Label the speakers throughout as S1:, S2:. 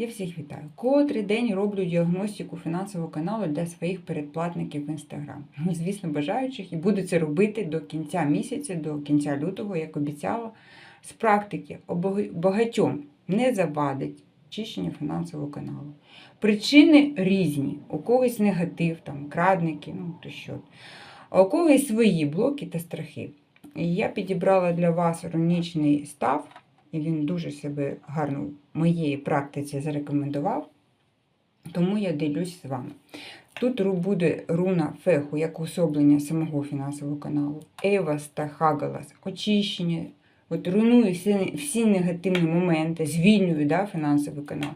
S1: Я всіх вітаю. Котрий день роблю діагностику фінансового каналу для своїх передплатників в Інстаграм. Ну, Звісно, бажаючих і буду це робити до кінця місяця, до кінця лютого, як обіцяла. З практики багатьом не завадить чищення фінансового каналу. Причини різні. У когось негатив, там, крадники, ну то що. А у когось свої блоки та страхи. І я підібрала для вас іронічний став, і він дуже себе гарно в моєї практиці зарекомендував. Тому я ділюсь з вами. Тут буде руна феху як особлення самого фінансового каналу. Евас та Хагалас очищення. От руйнує всі, всі негативні моменти, звільнює да, фінансовий канал.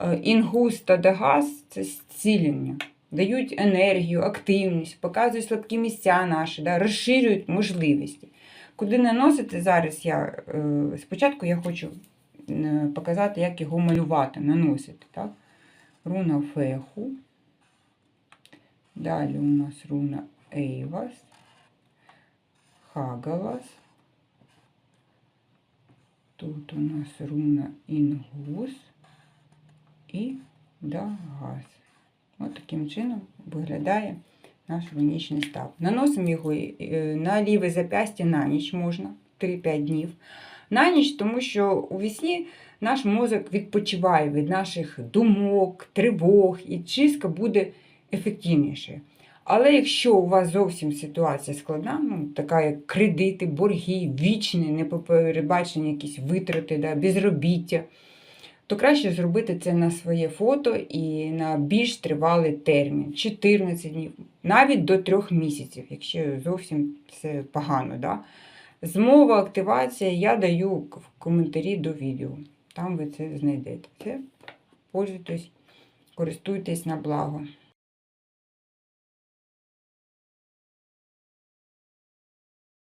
S1: Е, Інгус та Дагас це зцілення. Дають енергію, активність, показують слабкі місця наші, да, розширюють можливості. Куди наносити зараз я е, спочатку я хочу е, показати, як його малювати, наносити. Так? Руна феху. Далі у нас руна Ейвас, Хагалас. Тут у нас руна Інгус і Дагас. От таким чином виглядає наш рунічний став. Наносимо його е, на ліве зап'ястя на ніч можна 3-5 днів. На ніч, тому що у вісні наш мозок відпочиває від наших думок, тривог, і чистка буде ефективніше. Але якщо у вас зовсім ситуація складна, ну, така як кредити, борги, вічні, непередбачені якісь витрати, да, безробіття, то краще зробити це на своє фото і на більш тривалий термін 14 днів, навіть до 3 місяців, якщо зовсім все погано. Да? Змова, активація я даю в коментарі до відео. Там ви це знайдете. Це пользуйтесь, користуйтесь на благо.